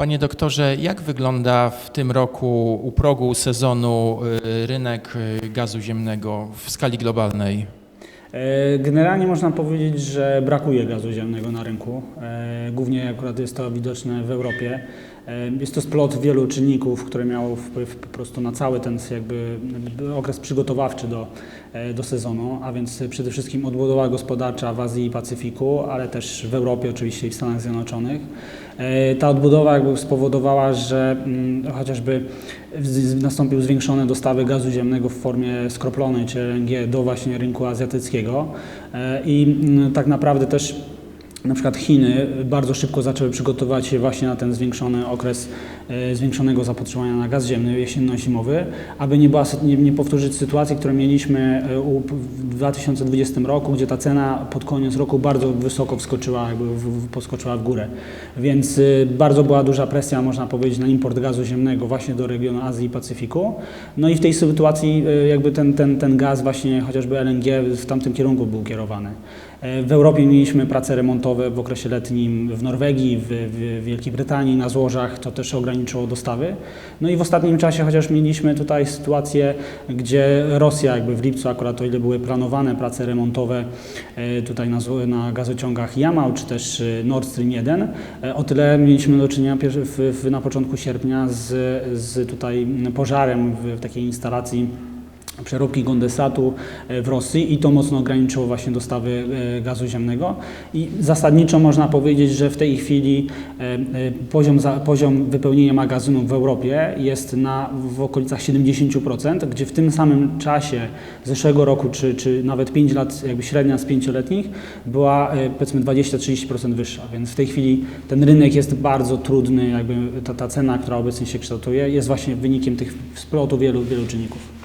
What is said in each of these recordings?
Panie doktorze, jak wygląda w tym roku u progu sezonu y, rynek y, gazu ziemnego w skali globalnej? E, Generalnie można powiedzieć, że brakuje gazu ziemnego na rynku. E, Głównie akurat jest to widoczne w Europie. E, Jest to splot wielu czynników, które miało wpływ po prostu na cały ten jakby okres przygotowawczy do, do sezonu, a więc przede wszystkim odbudowa gospodarcza w Azji i Pacyfiku, ale też w Europie oczywiście i w Stanach Zjednoczonych. E, Ta odbudowa jakby spowodowała, że mm, chociażby nastąpiły zwiększone dostawy gazu ziemnego w formie skroplonej czy LNG do właśnie rynku azjatyckiego E, i mm, tak naprawdę też na przykład Chiny bardzo szybko zaczęły przygotowywać się właśnie na ten zwiększony okres e, zwiększonego zapotrzebowania na gaz ziemny jesienno-zimowy, aby nie, była, nie, nie powtórzyć sytuacji, którą mieliśmy e, w 2020 roku, gdzie ta cena pod koniec roku bardzo wysoko wskoczyła, jakby w, w, poskoczyła w górę. Więc y, bardzo była duża presja, można powiedzieć, na import gazu ziemnego właśnie do regionu Azji i Pacyfiku. No i w tej sytuacji jakby ten, ten, ten gaz właśnie chociażby LNG w tamtym kierunku był kierowany. E, W Europie mieliśmy prace remontowe w okresie letnim w Norwegii, w, w Wielkiej Brytanii na złożach, to też ograniczyło dostawy. No i w ostatnim czasie chociaż mieliśmy tutaj sytuację, gdzie Rosja jakby w lipcu akurat o ile były planowane prace remontowe e, tutaj na, na gazociągach Jamał czy też e, Nord Stream 1, e, o tyle mieliśmy do czynienia w, w, na początku sierpnia z, z tutaj pożarem w, w takiej instalacji przeróbki kondensatu e, w Rosji i to mocno ograniczyło właśnie dostawy e, gazu ziemnego. I zasadniczo można powiedzieć, że w tej chwili e, poziom, za, poziom wypełnienia magazynów w Europie jest na, w okolicach 70%, gdzie w tym samym czasie zeszłego roku, czy, czy nawet 5 lat, jakby średnia z pięcioletnich, była powiedzmy 20-30% wyższa. Więc w tej chwili ten rynek jest bardzo trudny, jakby ta, ta cena, która obecnie się kształtuje, jest właśnie wynikiem tych splotu wielu, wielu czynników.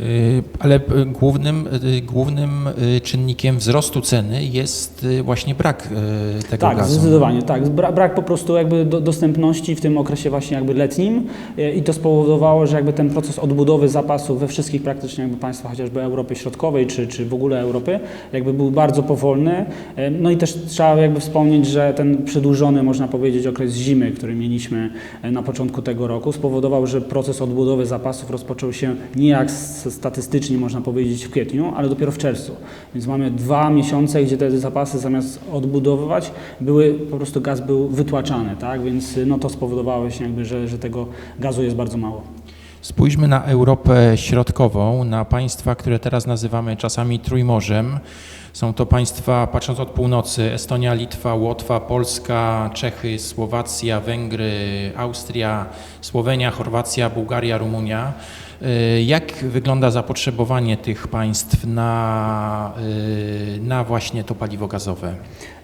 Y, Ale y, głównym, y, głównym czynnikiem wzrostu ceny jest właśnie brak tego Tak, gazu. zdecydowanie, tak. Bra, brak po prostu jakby do, dostępności w tym okresie właśnie jakby letnim i to spowodowało, że jakby ten proces odbudowy zapasów we wszystkich praktycznie jakby państwach chociażby Europy Środkowej czy, czy w ogóle Europy jakby był bardzo powolny. No i też trzeba jakby wspomnieć, że ten przedłużony można powiedzieć okres zimy, który mieliśmy na początku tego roku spowodował, że proces odbudowy zapasów rozpoczął się nie jak s- statystycznie można powiedzieć w kwietniu, ale dopiero w czerwcu. Więc mamy dwa miesiące, gdzie te zapasy zamiast odbudowywać, były po prostu gaz był wytłaczany, tak? Więc y, no to spowodowało się jakby, że, że tego gazu jest bardzo mało. Spójrzmy na Europę Środkową, na państwa, które teraz nazywamy czasami Trójmorzem. Są to państwa, patrząc od północy, Estonia, Litwa, Łotwa, Polska, Czechy, Słowacja, Węgry, Austria, Słowenia, Chorwacja, Bułgaria, Rumunia. Y, Jak wygląda zapotrzebowanie tych państw na, y, na właśnie to paliwo gazowe?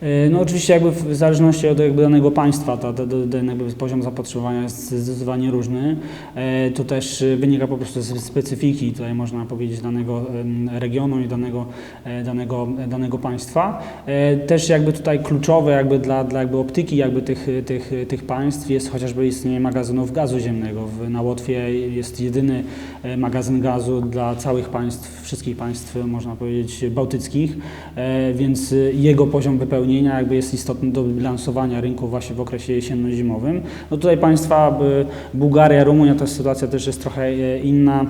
E, No oczywiście jakby w zależności od jakby danego państwa to, to, ten jakby poziom zapotrzebowania jest zdecydowanie różny. E, To też e, wynika po prostu ze specyfiki, tutaj można powiedzieć, danego regionu i danego, e, danego, danego państwa. E, Też jakby tutaj kluczowe jakby dla, dla jakby optyki jakby tych, tych, tych państw jest chociażby istnienie magazynów gazu ziemnego. Na Łotwie jest jedyny e, magazyn gazu dla całych państw, wszystkich państw można powiedzieć bałtyckich, e, więc e, jego poziom wypełnienia jakby jest istotny do bilansowania rynku właśnie w okresie jesienno-zimowym. No tutaj państwa Bułgaria, Rumunia, ta sytuacja też jest trochę e, inna.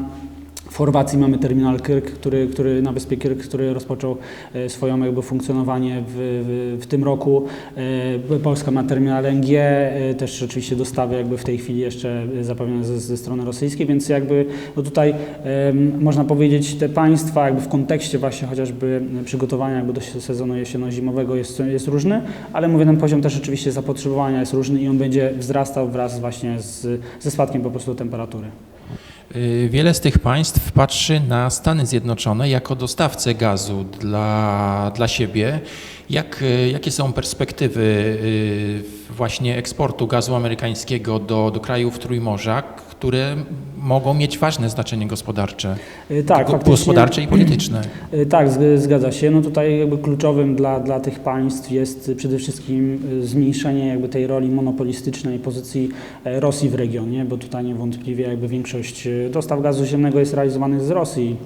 W Chorwacji mamy terminal Kirk, który, który na wyspie Kirk, który rozpoczął e, swoją jakby funkcjonowanie w, w, w tym roku. E, Polska ma terminal LNG, e, też oczywiście dostawy jakby w tej chwili jeszcze zapewnione ze, ze strony rosyjskiej, więc jakby no tutaj można powiedzieć te państwa jakby w kontekście właśnie chociażby przygotowania jakby do sezonu jesienno-zimowego jest, jest różny, ale mówię ten poziom też oczywiście zapotrzebowania jest różny i on będzie wzrastał wraz właśnie z, ze spadkiem po prostu temperatury. Y, Wiele z tych państw patrzy na Stany Zjednoczone jako dostawcę gazu dla, dla siebie. Jak, y, jakie są perspektywy y, właśnie eksportu gazu amerykańskiego do, do krajów Trójmorza, które mogą mieć ważne znaczenie gospodarcze, Tak, gospodarcze i polityczne? Tak, zg- zgadza się. No tutaj jakby kluczowym dla, dla tych państw jest przede wszystkim zmniejszenie jakby tej roli monopolistycznej pozycji e, Rosji w regionie, bo tutaj niewątpliwie jakby większość e, dostaw gazu ziemnego jest realizowanych z Rosji.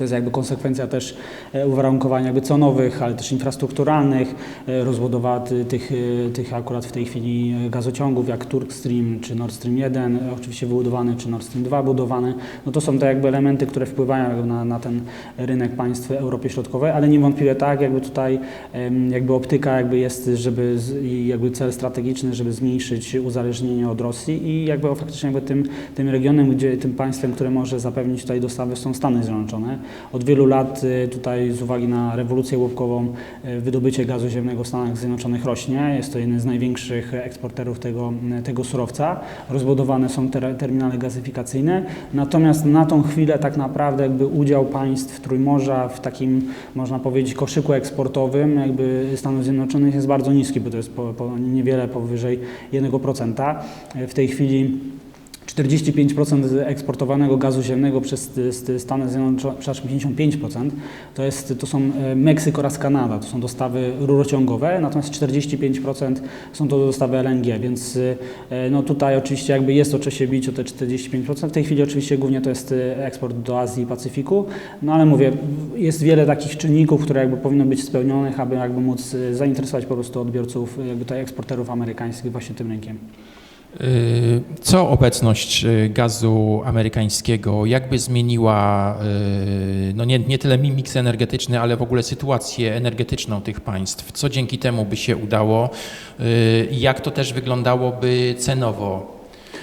To jest jakby konsekwencja też e, uwarunkowań jakby cenowych, ale też infrastrukturalnych, e, rozbudowa ty- tych, e, tych akurat w tej chwili gazociągów jak Turk Stream czy Nord Stream 1, e, oczywiście wybudowany, czy Nord Stream 2 budowany. No to są te jakby elementy, które wpływają na, na ten rynek państw w Europie Środkowej, ale niewątpliwie tak, jakby tutaj jakby optyka jakby jest, żeby jakby cel strategiczny, żeby zmniejszyć uzależnienie od Rosji i jakby faktycznie jakby tym, tym regionem, gdzie tym państwem, które może zapewnić tutaj dostawy są Stany Zjednoczone. Od wielu lat y, tutaj z uwagi na rewolucję łupkową y, wydobycie gazu ziemnego w Stanach Zjednoczonych rośnie. Jest to jeden z największych eksporterów tego, tego surowca. Rozbudowane są ter, terminale gazyfikacyjne. Natomiast na tą chwilę tak naprawdę jakby udział państw Trójmorza w takim, można powiedzieć, koszyku eksportowym jakby Stanów Zjednoczonych jest bardzo niski, bo to jest po, po niewiele powyżej 1%. W tej chwili 45% eksportowanego gazu ziemnego przez s- Stany Zjednoczone, przepraszam, 55% to, jest, to są e, Meksyk oraz Kanada, to są dostawy rurociągowe, natomiast 45% są to dostawy LNG, więc e, no tutaj oczywiście jakby jest o co się bić o te 45%. W tej chwili oczywiście głównie to jest eksport do Azji i Pacyfiku, no ale mówię, jest wiele takich czynników, które jakby powinno być spełnionych, aby jakby móc zainteresować po prostu odbiorców, jakby tutaj eksporterów amerykańskich właśnie tym rynkiem. Y, Co obecność y, gazu amerykańskiego jakby zmieniła y, no nie, nie tyle miks energetyczny, ale w ogóle sytuację energetyczną tych państw? Co dzięki temu by się udało? Jak to też wyglądałoby cenowo?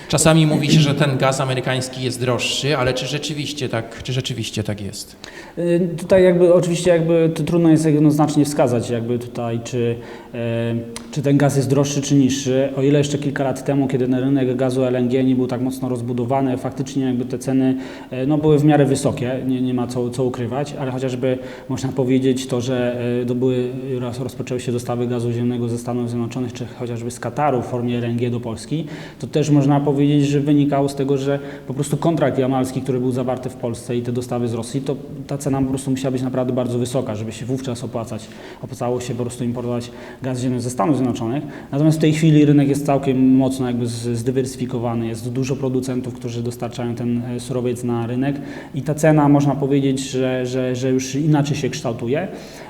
Czasami mówi się, że ten gaz amerykański jest droższy, ale czy rzeczywiście tak, czy rzeczywiście tak jest? Y, Tutaj jakby oczywiście jakby trudno jest jednoznacznie wskazać jakby tutaj czy, e, czy ten gaz jest droższy czy niższy. O ile jeszcze kilka lat temu, kiedy rynek gazu LNG nie był tak mocno rozbudowany, faktycznie jakby te ceny e, no, były w miarę wysokie, nie, nie ma co, co ukrywać, ale chociażby można powiedzieć to, że e, to były, raz rozpoczęły się dostawy gazu ziemnego ze Stanów Zjednoczonych czy chociażby z Kataru w formie LNG do Polski, to też można powiedzieć, że wynikało z tego, że po prostu kontrakt jamalski, który był zawarty w Polsce i te dostawy z Rosji, to ta cena po prostu musiała być naprawdę bardzo wysoka, żeby się wówczas opłacać. Opłacało się po prostu importować gaz ziemny ze Stanów Zjednoczonych. Natomiast w tej chwili rynek jest całkiem mocno jakby zdywersyfikowany. Jest dużo producentów, którzy dostarczają ten e, surowiec na rynek i ta cena można powiedzieć, że, że, że już inaczej się kształtuje.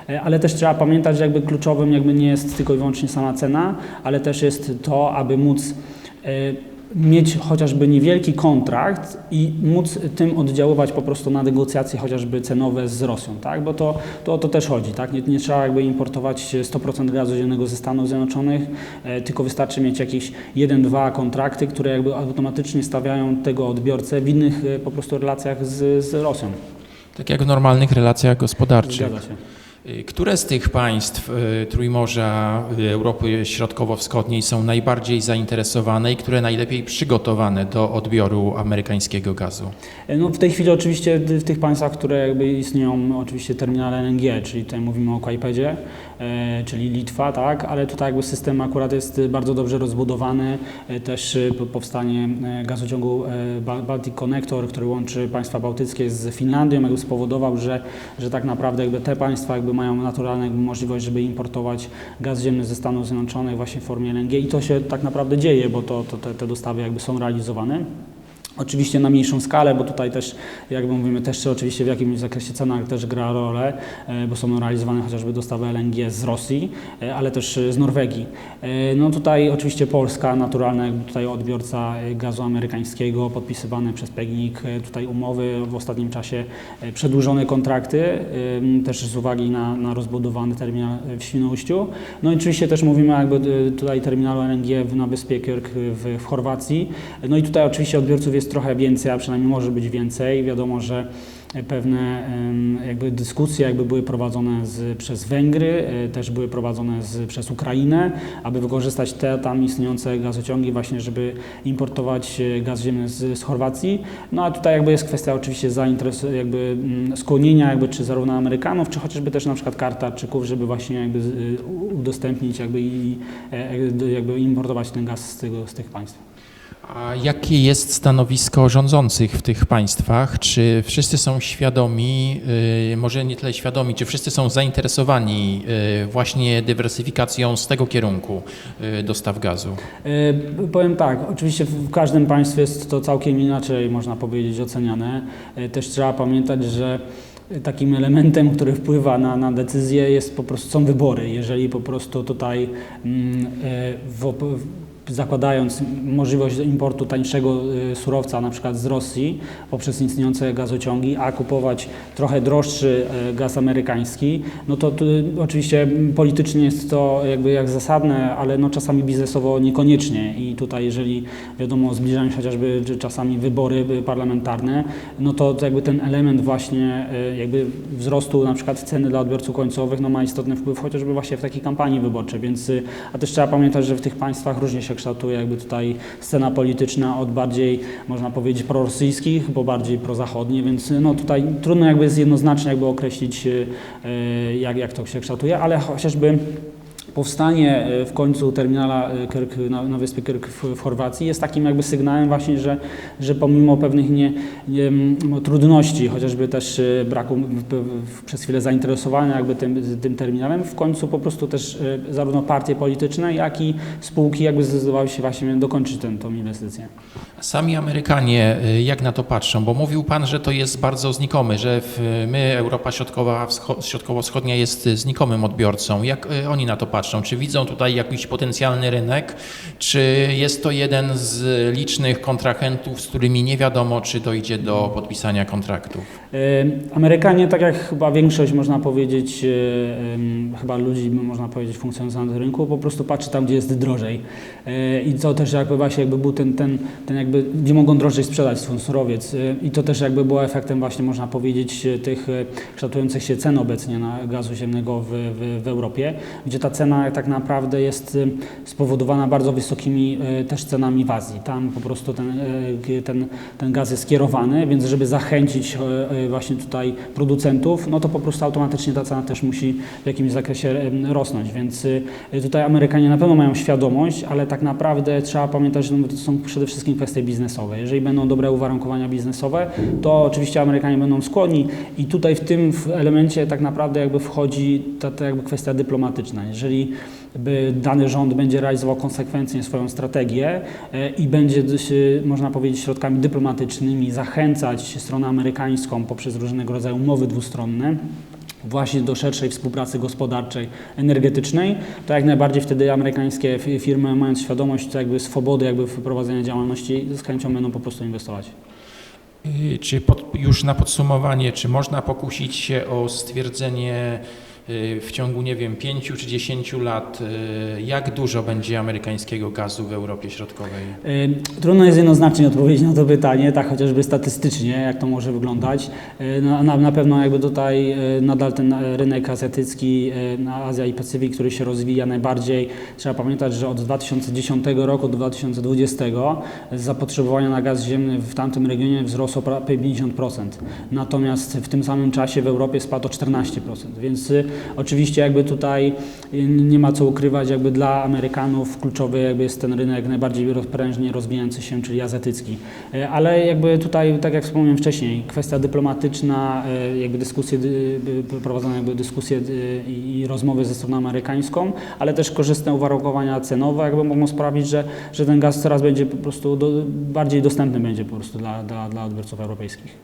E, Ale też trzeba pamiętać, że jakby kluczowym jakby nie jest tylko i wyłącznie sama cena, ale też jest to, aby móc e, mieć chociażby niewielki kontrakt i móc tym oddziaływać po prostu na negocjacje chociażby cenowe z Rosją, tak? Bo to, to o to też chodzi, tak? Nie, nie trzeba jakby importować 100% gazu ziemnego ze Stanów Zjednoczonych, e, tylko wystarczy mieć jakieś 1-2 kontrakty, które jakby automatycznie stawiają tego odbiorcę w innych e, po prostu relacjach z, z Rosją. Tak jak w normalnych relacjach gospodarczych. Zgadza się. Y, Które z tych państw y, Trójmorza y, Europy Środkowo-Wschodniej są najbardziej zainteresowane i które najlepiej przygotowane do odbioru amerykańskiego gazu? No w tej chwili oczywiście w tych państwach, które jakby istnieją oczywiście terminale LNG, czyli tutaj mówimy o Kajpedzie, e, czyli Litwa, tak, ale tutaj jakby system akurat jest bardzo dobrze rozbudowany, e, też e, po- powstanie e, gazociągu e, Ba- Baltic Connector, który łączy państwa bałtyckie z Finlandią, jakby spowodował, że, że tak naprawdę jakby te państwa jakby mają naturalną możliwość, żeby importować gaz ziemny ze Stanów Zjednoczonych właśnie w formie LNG i to się tak naprawdę dzieje, bo to, to te, te dostawy jakby są realizowane. Oczywiście na mniejszą skalę, bo tutaj też, jak mówimy, też oczywiście w jakimś zakresie cena też gra rolę, e, bo są realizowane chociażby dostawy LNG z Rosji, e, ale też e, z Norwegii. No tutaj oczywiście Polska, naturalna jakby tutaj odbiorca gazu amerykańskiego, podpisywane przez PGNiG e, tutaj umowy, w ostatnim czasie przedłużone kontrakty, też z uwagi na, na rozbudowany terminal w Świnoujściu. No i oczywiście też mówimy jakby tutaj terminalu LNG na wyspie Kirk w, w Chorwacji. No i tutaj oczywiście odbiorców jest trochę więcej, a przynajmniej może być więcej. Wiadomo, że pewne em, jakby dyskusje jakby były prowadzone z, przez Węgry, e, też były prowadzone z, przez Ukrainę, aby wykorzystać te tam istniejące gazociągi właśnie, żeby importować e, gaz ziemny z, z Chorwacji. No a tutaj jakby jest kwestia oczywiście zainteres- jakby mm, skłonienia jakby czy zarówno Amerykanów, czy chociażby też na przykład Kartarczyków, żeby właśnie jakby udostępnić jakby i e, jakby importować ten gaz z, tego, z tych państw. A jakie jest stanowisko rządzących w tych państwach? Czy wszyscy są świadomi, y, może nie tyle świadomi, czy wszyscy są zainteresowani y, właśnie dywersyfikacją z tego kierunku y, dostaw gazu? Powiem tak, oczywiście w każdym państwie jest to całkiem inaczej, można powiedzieć, oceniane. Też trzeba pamiętać, że takim elementem, który wpływa na, na decyzję jest po prostu są wybory. Jeżeli po prostu tutaj mm, w, w, zakładając możliwość importu tańszego e, surowca na przykład z Rosji poprzez istniejące gazociągi, a kupować trochę droższy e, gaz amerykański, no to tu, oczywiście mm, politycznie jest to jakby jak zasadne, ale no czasami biznesowo niekoniecznie. I tutaj jeżeli wiadomo zbliżają się chociażby czasami wybory y, parlamentarne, no to to jakby ten element właśnie y, jakby wzrostu na przykład ceny dla odbiorców końcowych no ma istotny wpływ chociażby właśnie w takiej kampanii wyborczej, więc y, a też trzeba pamiętać, że w tych państwach różnie się kształtuje jakby tutaj scena polityczna od bardziej można powiedzieć prorosyjskich, bo bardziej prozachodnie, więc no tutaj trudno jakby jest jednoznacznie jakby określić y, jak, jak to się kształtuje, ale chociażby Powstanie e, w końcu terminala e, na, na wyspie Kirk w, w Chorwacji jest takim jakby sygnałem właśnie, że, że pomimo pewnych nie, nie, no, trudności, chociażby też e, braku przez chwilę zainteresowania jakby tym, tym terminalem, w końcu po prostu też zarówno partie polityczne, jak i spółki jakby zdecydowały się właśnie dokończyć tę inwestycję. Sami Amerykanie jak na to patrzą? Bo mówił Pan, że to jest bardzo znikomy, że my, Europa Środkowa, wscho- Środkowo-Wschodnia jest znikomym odbiorcą. Jak oni na to patrzą? Czy widzą tutaj jakiś potencjalny rynek? Czy jest to jeden z licznych kontrahentów, z którymi nie wiadomo, czy dojdzie do podpisania kontraktów? Amerykanie, tak jak chyba większość, można powiedzieć, e, chyba ludzi, można powiedzieć, funkcjonujących na rynku, po prostu patrzy tam, gdzie jest drożej. E, I co też jakby właśnie jakby był ten, ten, ten jakby, gdzie mogą drożej sprzedać swój surowiec. E, I to też jakby było efektem właśnie, można powiedzieć, tych kształtujących się cen obecnie na gazu ziemnego w, w, w Europie, gdzie ta cena tak naprawdę jest spowodowana bardzo wysokimi też cenami w Azji. Tam po prostu ten, ten, ten gaz jest kierowany, więc żeby zachęcić właśnie tutaj producentów, no to po prostu automatycznie ta cena też musi w jakimś zakresie rosnąć, więc e, tutaj Amerykanie na pewno mają świadomość, ale tak naprawdę trzeba pamiętać, że to są przede wszystkim kwestie biznesowe. Jeżeli będą dobre uwarunkowania biznesowe, to oczywiście Amerykanie będą skłonni i tutaj w tym elemencie tak naprawdę jakby wchodzi ta, ta jakby kwestia dyplomatyczna. Jeżeli dany rząd będzie realizował konsekwentnie swoją strategię e, i będzie, e, można powiedzieć, środkami dyplomatycznymi zachęcać stronę amerykańską poprzez różnego rodzaju umowy dwustronne, właśnie do szerszej współpracy gospodarczej, energetycznej, to jak najbardziej wtedy amerykańskie fi- firmy, mając świadomość jakby swobody jakby wprowadzenia działalności, z chęcią będą po prostu inwestować. Czy pod, już na podsumowanie, czy można pokusić się o stwierdzenie w ciągu, nie wiem, 5 czy 10 lat, y, jak dużo będzie amerykańskiego gazu w Europie Środkowej? Y, Trudno jest jednoznacznie odpowiedzieć na to pytanie, tak chociażby statystycznie, jak to może wyglądać. Y, Na, na, pewno jakby tutaj y, nadal ten rynek azjatycki, y, Azja i Pacyfik, który się rozwija najbardziej, trzeba pamiętać, że od 2010 roku do 2020 zapotrzebowanie na gaz ziemny w tamtym regionie wzrosło prawie 50%. Natomiast w tym samym czasie w Europie spadł o 14%. Więc y, oczywiście jakby tutaj y, nie ma co ukrywać, jakby dla Amerykanów kluczowy jakby jest ten rynek najbardziej rozprężnie rozwijający się, czyli azjatycki. Y, Ale jakby tutaj, tak jak wspomniałem wcześniej, kwestia dyplomatyczna, y, jakby dyskusje, prowadzone jakby dyskusje i i rozmowy ze stroną amerykańską, ale też korzystne uwarunkowania cenowe jakby mogą sprawić, że, że ten gaz coraz będzie po prostu do, bardziej dostępny będzie po prostu dla, dla, dla odbiorców europejskich.